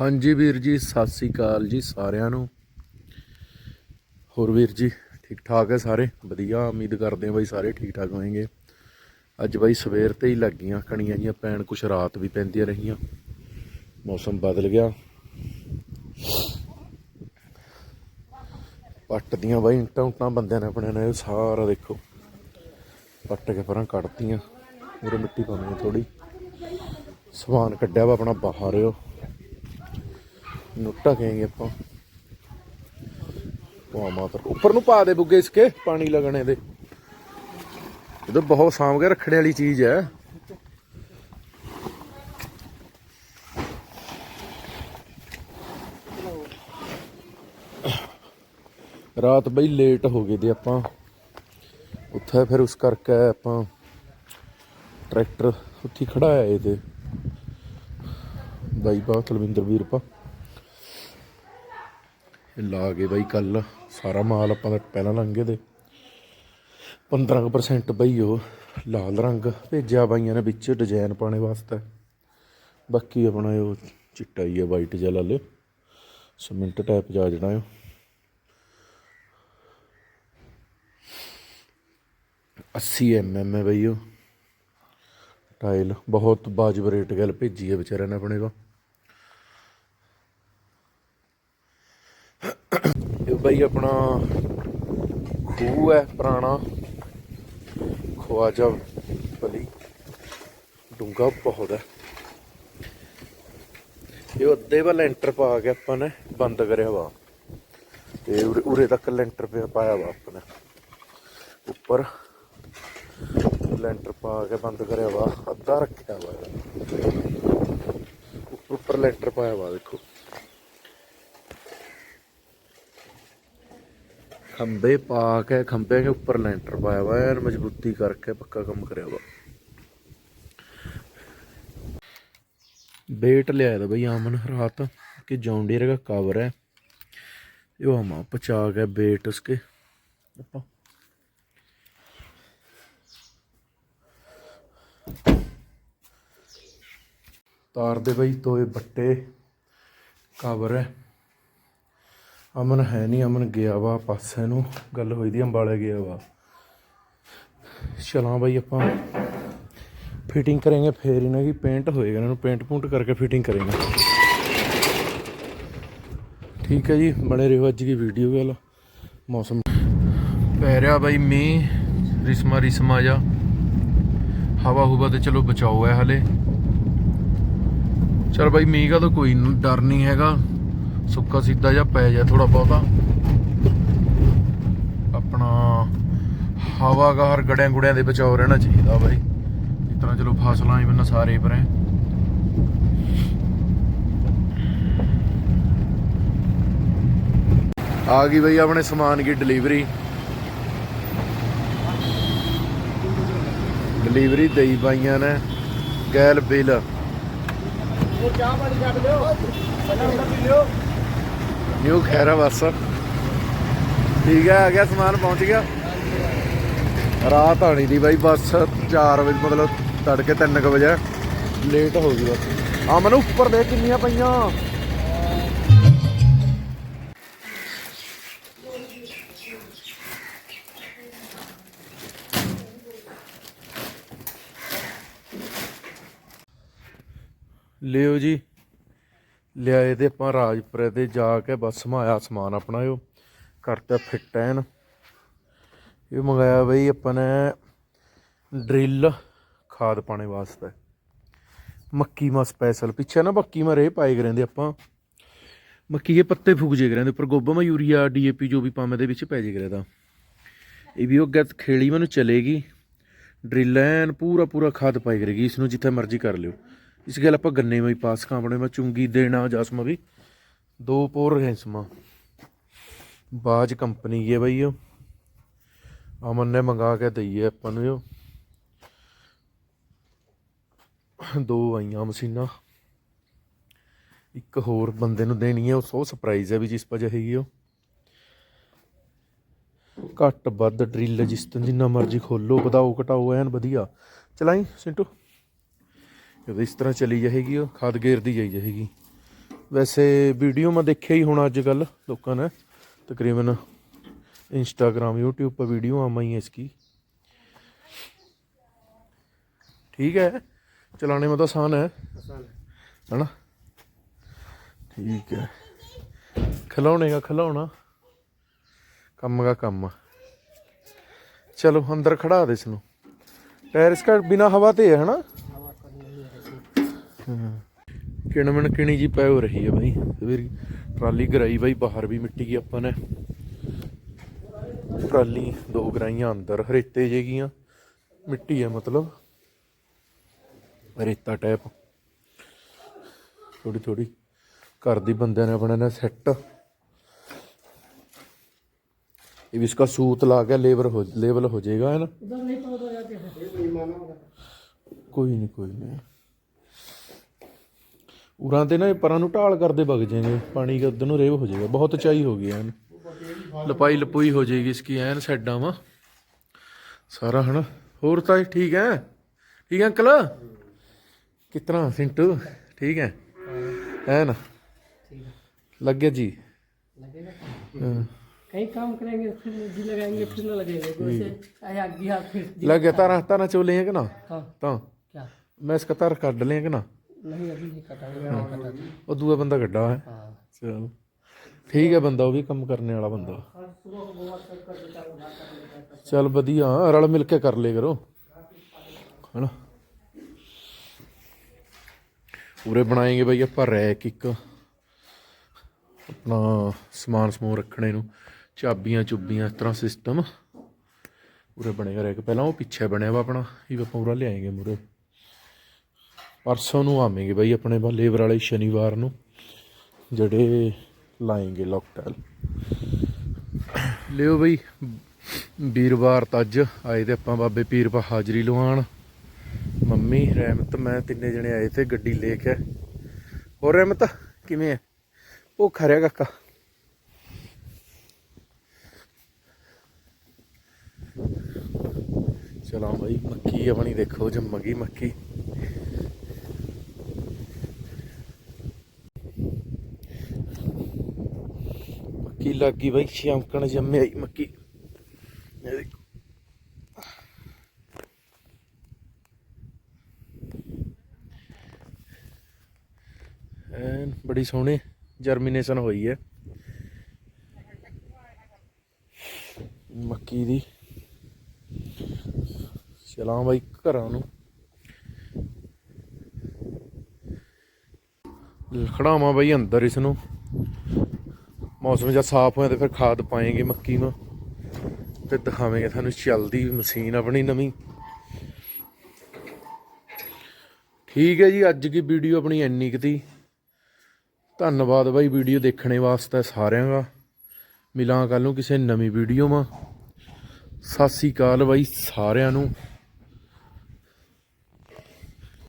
ਹਾਂਜੀ ਵੀਰ ਜੀ, ਸਤਿ ਸ੍ਰੀ ਅਕਾਲ ਜੀ ਸਾਰਿਆਂ ਨੂੰ। ਹੋਰ ਵੀਰ ਜੀ, ਠੀਕ ਠਾਕ ਹੈ ਸਾਰੇ? ਵਧੀਆ, ਉਮੀਦ ਕਰਦੇ ਹਾਂ ਬਾਈ ਸਾਰੇ ਠੀਕ ਠਾਕ ਹੋਣਗੇ। ਅੱਜ ਬਾਈ ਸਵੇਰ ਤੇ ਹੀ ਲੱਗੀਆਂ ਕਣੀਆਂ ਜੀਆਂ ਪੈਣ ਕੁਛ ਰਾਤ ਵੀ ਪੈਂਦੀਆਂ ਰਹੀਆਂ। ਮੌਸਮ ਬਦਲ ਗਿਆ। ਪੱਟ ਦੀਆਂ ਬਾਈ ਇੰਟਾਂ ਉਟਾਂ ਬੰਦਿਆਂ ਨੇ ਆਪਣੇ ਨੇ, ਸਾਰਾ ਦੇਖੋ। ਪੱਟ ਕੇ ਪਰਾਂ ਕੱਢਤੀਆਂ। ਉਰੇ ਮਿੱਟੀ ਪਾਉਣੀ ਥੋੜੀ ਸਵਾਨ ਕੱਢਿਆ ਵਾ ਆਪਣਾ ਬਾਹਰ। ਉਹ ਨੂੰ ਢਕੇਂਗੇ ਆਪਾਂ। ਉਹ ਮਾਤਰ ਉੱਪਰ ਨੂੰ ਪਾ ਦੇ ਬੁੱਗੇ ਇਸਕੇ, ਪਾਣੀ ਲੱਗਣੇ ਦੇ। ਇਹ ਤਾਂ ਬਹੁਤ ਸਾਂਭ ਕੇ ਰੱਖਣੇ ਵਾਲੀ ਚੀਜ਼ ਹੈ। ਰਾਤ ਬਈ ਲੇਟ ਹੋ ਗਏ ਤੇ ਆਪਾਂ। ਉੱਥੇ ਫਿਰ ਉਸ ਕਰਕੇ ਆਪਾਂ ਟਰੈਕਟਰ ਉੱਥੇ ਖੜਾਇਆ ਇਹ ਤੇ ਬਾਈ ਬਾ ਕੁਲਵਿੰਦਰ ਵੀਰ ਪਾ। ਇਹ ਲਾ ਕੇ ਬਾਈ ਕੱਲ ਸਾਰਾ ਮਾਲ ਆਪਾਂ ਦਾ ਪਹਿਲਾਂ ਲੰਘੇ ਦੇ 15% ਬਈ ਉਹ ਲਾਲ ਰੰਗ ਭੇਜਿਆ ਬਾਈਆਂ ਨੇ ਵਿੱਚ ਡਿਜ਼ਾਈਨ ਪਾਣੇ ਵਾਸਤੇ। ਬਾਕੀ ਆਪਣਾ ਉਹ ਚਿੱਟਾ ਹੀ ਹੈ ਵਾਈਟ ਜਿਹਾ ਲਾ ਲਿਓ। ਸਿਮੈਂਟ ਟਾਈਪ ਜਾ ਜਣਾ ਉਹ। ਅੱਸੀ ਐਮ ਹੈ ਬਈ ਉਹ। ਟਾਇਲ ਬਹੁਤ ਬਾਜਬ ਰੇਟ ਗੱਲ ਭੇਜੀ ਹੈ ਵਿਚਾਰਿਆਂ ਨੇ ਆਪਣੇ ਕੋ ਇਹ ਬਈ ਆਪਣਾ ਖੂਹ ਹੈ, ਪੁਰਾਣਾ। ਖਵਾਜਾ ਬਲੀ ਡੂੰਗਾ ਬਹੁਤ ਹੈ। ਇਹ ਅੱਧੇ ਵਾ ਲੈਂਟਰ ਪਾ ਕੇ ਆਪਾਂ ਨੇ ਬੰਦ ਕਰਿਆ ਵਾ। ਤੇ ਉਰੇ- ਤੱਕ ਲੈਂਟਰ ਪਾਇਆ ਵਾ ਆਪਾਂ ਨੇ। ਉੱਪਰ ਲੈਂਟਰ ਪਾ ਕੇ ਬੰਦ ਕਰਿਆ ਵਾ। ਅੱਧਾ ਰੱਖਿਆ ਵਾ। ਉੱਪਰ ਲੈਂਟਰ ਪਾਇਆ ਵਾ, ਦੇਖੋ। ਖੰਬੇ ਪਾ ਕੇ ਖੰਬੇ ਦੇ ਉੱਪਰ ਲੈਂਟਰ ਪਾਇਆ ਵਾ ਯਾਰ ਮਜ਼ਬੂਤੀ ਕਰਕੇ ਪੱਕਾ ਕੰਮ ਕਰਿਆ ਵਾ। ਬੇਟ ਲਿਆਇਆ ਦਾ ਬਈ ਆਮਨ ਰਾਤ, ਕਿ ਜੌਂਡੀਅਰ ਦਾ ਕਵਰ ਹੈ ਇਹ ਹਮਾ ਪਚਾ ਕੇ ਬੇਟ ਉਸਕੇ। ਆਪਾਂ। ਤਾਰ ਦੇ ਬਈ ਤੋਏ ਬੱਟੇ ਕਵਰ ਹੈ ਅਮਨ ਹੈ ਨਹੀਂ ਅਮਨ ਗਿਆ ਵਾ ਪਾਸੇ ਨੂੰ, ਗੱਲ ਹੋਈ ਦੀ ਅੰਬਾਲੇ ਗਿਆ ਵਾ। ਚਲਾਂ ਬਾਈ ਆਪਾਂ। ਫਿਟਿੰਗ ਕਰਾਂਗੇ, ਫੇਰ ਇਹਨਾਂ ਦੀ ਪੇਂਟ ਹੋਏਗਾ ਇਹਨਾਂ ਨੂੰ ਪੇਂਟ ਪੂੰਟ ਕਰਕੇ ਫਿਟਿੰਗ ਕਰਾਂਗੇ। ਠੀਕ ਹੈ ਜੀ, ਬਣੇ ਰਹੋ ਅੱਜ ਦੀ ਵੀਡੀਓ ਵੱਲ। ਮੌਸਮ ਪੈ ਰਿਹਾ ਬਾਈ ਮੀਂਹ, ਰਿਸਮਾ ਰਿਸਮਾ ਜਾ ਹਵਾ ਹੁਵਾ ਤੇ ਚਲੋ ਬਚਾਓ ਹੈ ਹਲੇ। ਚਲ ਬਾਈ ਮੀਂਹ ਦਾ ਤਾਂ ਕੋਈ ਡਰ ਨਹੀਂ ਹੈਗਾ। ਸੁੱਕਾ ਸਿੱਧਾ ਜਾਂ ਪੈ ਜਾ ਥੋੜਾ ਬਹੁਤਾ। ਆਪਣਾ ਹਵਾ ਗਾਰ ਗੜਿਆਂ ਗੁੜਿਆਂ ਦੇ ਬਚਾਓ ਰਹਿਣਾ ਚਾਹੀਦਾ ਬਾਈ। ਇਸ ਤਰ੍ਹਾਂ ਚਲੋ ਫਸਲਾਂ ਹੀ ਬੰਨਾ ਸਾਰੇ ਪਰੇ। ਆ ਗਈ ਬਈ ਆਪਣੇ ਸਮਾਨ ਦੀ ਡਿਲੀਵਰੀ। ਡਿਲੀਵਰੀ ਦੇਈ ਪਾਈਆਂ ਨੇ। ਗੈਲ ਬਿੱਲ। ਨਿਊ ਖੈਰਾ ਬਸ। ਠੀਕ ਹੈ ਆ ਗਿਆ ਸਮਾਨ, ਪਹੁੰਚ ਗਿਆ। ਰਾਤ ਆਣੀ ਦੀ ਬਾਈ, ਬੱਸ 4 ਵਜੇ, ਮਤਲਬ ਤੜਕੇ 3 ਵਜੇ। ਲੇਟ ਹੋ ਗਈ ਬਸ। ਆ ਮੈਨੂੰ ਉੱਪਰ ਦੇ ਕਿੰਨੀਆਂ ਪਈਆਂ। ਲਿਓ ਜੀ। ਲਿਆਏ ਤੇ ਆਪਾਂ ਰਾਜਪੁਰੇ ਤੇ ਜਾ ਕੇ ਬਸ ਮਾਇਆ ਸਮਾਨ ਆਪਣਾ ਇਹ ਕਰਤਾ ਫਿੱਟ ਐਨ। ਇਹ ਮੰਗਾਇਆ ਬਈ ਆਪਾਂ ਨੇ ਡਰਿਲ ਖਾਦ ਪਾਣੇ ਵਾਸਤੇ। ਮੱਕੀ ਮਾ ਸਪੈਸ਼ਲ ਪਿੱਛੇ ਨਾ ਮੱਕੀ ਮਾ ਰੇ ਪਾਏ ਕਰਾਂਦੇ ਆਪਾਂ। ਮੱਕੀ ਦੇ ਪੱਤੇ ਫੁੱਕ ਜੇ ਕਰਾਂਦੇ ਉੱਪਰ ਗੋਬਾ ਮਾ, ਯੂਰੀਆ ਡੀਏਪੀ ਜੋ ਵੀ ਪਾਵੇਂ ਦੇ ਵਿੱਚ ਪੈ ਜੇ ਕਰਾਦਾ ਇਹ ਵੀ ਉਹ ਗੱਤ ਖੇੜੀ ਮੈਨੂੰ ਚਲੇਗੀ। ਡਰਿਲ ਐਨ ਪੂਰਾ ਪੂਰਾ ਖਾਦ ਪਾਈ ਕਰੇਗੀ। ਇਸ ਨੂੰ ਜਿੱਥੇ ਮਰਜ਼ੀ ਕਰ ਲਿਓ। ਇਸ ਗੱਲ ਆਪਾਂ ਗੰਨੇ ਮਾ ਹੀ ਪਾਸ ਕਾਂਪਣੇ ਮਾ ਚੁੰਗੀ ਦੇਣਾ ਜਾਸਮਾ ਵੀ। ਦੋ ਪੋਰ ਹੈਂਸਮਾ ਬਾਜ ਕੰਪਨੀ ਹੈ ਬਈ ਉਹ। ਅਮਨ ਨੇ ਮੰਗਾ ਕੇ ਦਈਏ ਆਪਾਂ ਨੂੰ ਉਹ। ਦੋ ਆਈਆਂ ਮਸ਼ੀਨਾਂ। ਇੱਕ ਹੋਰ ਬੰਦੇ ਨੂੰ ਦੇਣੀ ਹੈ ਉਹ ਸੋ ਸਰਪ੍ਰਾਈਜ਼ ਹੈ ਵੀ ਜਿਸ ਪਜ ਹੈਗੀ ਉਹ। ਘੱਟ ਵੱਧ ਡਰਿਲ ਜਿਸ ਤੋਂ ਜਿੰਨਾ ਮਰਜ਼ੀ ਖੋਲੋ, ਵਧਾਓ ਘਟਾਓ, ਐਨ ਵਧੀਆ। ਚਲਾਈ ਸਿੰਟੂ? ਜਦੋਂ ਇਸ ਤਰ੍ਹਾਂ ਚਲੀ ਜਾਏਗੀ ਉਹ ਖਾਦ ਗੇਰਦੀ ਜਾਈ ਜਾਏਗੀ ਵੈਸੇ ਵੀਡੀਓ ਮੈਂ ਦੇਖਿਆ ਹੀ ਹੋਣਾ ਅੱਜ ਕੱਲ ਲੋਕਾਂ ਨੇ ਤਕਰੀਬਨ इंस्टाग्राम यूट्यूब पर वीडियो आमा ही है इसकी ठीक है चलाने में तो आसान है है ना ठीक है खिलौने का खिलौना कम का कम चलो अंदर खड़ा दे इसनु टायर इसका बिना हवा ते है ना किणमन किणी जी पै हो रही है भाई फिर ट्राली गिराई भाई बाहर भी मिट्टी की अपन ने ਟਰਾਲੀ ਦੋ ਗਰਾਈਆਂ ਅੰਦਰ ਰੇਤੇ ਜੇਗੀਆਂ ਮਿੱਟੀ ਹੈ ਮਤਲਬ ਰੇਤਾ ਟੈਪ ਥੋੜੀ ਥੋੜੀ ਘਰ ਦੀ ਬੰਦਿਆਂ ਨੇ ਆਪਣੇ ਨੇ ਸੈੱਟ ਇਹ ਵੀ ਇਸਕਾ ਸੂਤ ਲਾ ਕੇ ਲੇਬਰ ਹੋ लेवल हो जाएगा है ना उधर नहीं पहुंच जाते हैं ਕੋਈ ਨਹੀਂ ਕੋਈ ਨਹੀਂ ਉਰਾਂ ਤੇ ਨਾ ਇਹ ਪਰਾਂ ਨੂੰ ਢਾਲ ਕਰਦੇ ਵਗ ਜਾਏਗੇ ਪਾਣੀ ਗੱਦ ਨੂੰ ਰੇਵ ਹੋ ਜਾਏਗਾ ਬਹੁਤ ਚਾਈ ਹੋ ਗਈ ਐਨ। ਲਪਾਈ ਲਪੂਈ ਹੋ ਜਾਏਗੀ ਇਸਕੀ ਐਨ ਸੈਡਾਂ ਵਾ। ਸਾਰਾ ਹਨਾ ਹੋਰ ਤਾਂ ਠੀਕ ਹੈ ਠੀਕ ਹੈ ਅੰਕਲ? ਕਿਤਨਾ ਸਿੰਟੂ ਠੀਕ ਹੈ। ਹੈ ਨਾ लग गया जी कहीं काम करेंगे फिर जी लगाएंगे फिर ना लगेगा लग गया तारा तारा चोले हैं कि ना तो मैं इसका तार काट लेंगे ना ਉਹ ਦੂਆ ਬੰਦਾ ਕੱਢਾ ਹੈ। ਹਾਂ। ਚਲ। ਠੀਕ ਹੈ ਬੰਦਾ ਉਹ ਵੀ ਕੰਮ ਕਰਨ ਵਾਲਾ ਬੰਦਾ। ਚੱਲ ਵਧੀਆ ਰਲ ਮਿਲ ਕੇ ਕਰ ਲਿਆ ਕਰੋ। ਹਣਾ ਉਰੇ ਬਣਾਏਗੇ ਬਈ ਆਪਾਂ ਰੈਕ ਇੱਕ। ਆਪਣਾ ਸਮਾਨ ਸਮੂਹ ਰੱਖਣੇ ਨੂੰ। ਚਾਬੀਆਂ ਚੁੱਬੀਆਂ ਇਸ ਤਰ੍ਹਾਂ ਸਿਸਟਮ ਪੂਰੇ ਬਣੇਗਾ ਰੈਕ। ਪਹਿਲਾਂ ਉਹ ਪਿੱਛੇ ਬਣਿਆ ਵਾ ਆਪਣਾ। ਇਹ ਆਪਾਂ ਪੂਰਾ ਲਿਆਏਗੇ ਮੁਰੇ ਪਰਸੋਂ ਨੂੰ ਆਵੇਂਗੇ ਬਾਈ ਆਪਣੇ ਬਾ ਲੇਬਰ ਵਾਲੇ ਸ਼ਨੀਵਾਰ ਨੂੰ, ਜਿਹੜੇ ਲਾਏਗੇ ਲੋਕਟਲ ਲਿਓ ਬਈ, ਵੀਰਵਾਰ ਤਾਂ ਆਏ ਤੇ ਆਪਾਂ ਬਾਬੇ ਪੀਰ ਪਾ ਹਾਜ਼ਰੀ ਲਵਾਉਣ। ਮੰਮੀ, ਰਹਿਮਤ, ਮੈਂ ਤਿੰਨੇ ਜਣੇ ਆਏ ਤੇ ਗੱਡੀ ਲੈ ਕੇ ਹੋਰ ਰਹਿਮਤ, ਕਿਵੇਂ ਹੈ ਭੁੱਖ ਰਿਹਾ ਕਾਕਾ। ਚਲੋ ਬਾਈ, ਮੱਕੀ ਆਪਣੀ ਦੇਖੋ ਜੰਮਗੀ ਮੱਕੀ। ਮੱਕੀ ਲੱਗ ਗਈ ਬਾਈ ਸ਼ਾਮਕਣ ਜੰਮੇ ਆਈ ਮੱਕੀ। ਇਹ ਦੇਖੋ। ਐਨ, ਬੜੀ ਸੋਹਣੀ ਜਰਮੀਨੇਸ਼ਨ ਹੋਈ ਹੈ। ਮੱਕੀ ਦੀ। ਚਲਾਂ ਬਾਈ ਘਰਾਂ ਨੂੰ। ਖੜਾਵਾਂ ਬਾਈ ਅੰਦਰ ਇਸ ਨੂੰ। ਮੌਸਮ ਜਦ ਸਾਫ਼ ਹੋਇਆ ਤੇ ਫਿਰ ਖਾਦ ਪਾਏਗੇ ਮੱਕੀ ਨੂੰ ਤੇ ਦਿਖਾਵਾਂਗੇ ਤੁਹਾਨੂੰ ਚੱਲਦੀ ਮਸ਼ੀਨ ਆਪਣੀ ਨਵੀਂ। ਠੀਕ ਹੈ ਜੀ, ਅੱਜ ਦੀ ਵੀਡੀਓ ਆਪਣੀ ਇੰਨੀ ਕੁ ਤੀ। ਧੰਨਵਾਦ ਬਾਈ ਵੀਡੀਓ ਦੇਖਣੇ ਵਾਸਤੇ ਸਾਰਿਆਂ ਦਾ। ਮਿਲਾਂ ਕੱਲ ਨੂੰ ਕਿਸੇ ਨਵੀਂ ਵੀਡੀਓ ਮਾ। ਸਤਿ ਸ੍ਰੀ ਅਕਾਲ ਬਾਈ ਸਾਰਿਆਂ ਨੂੰ।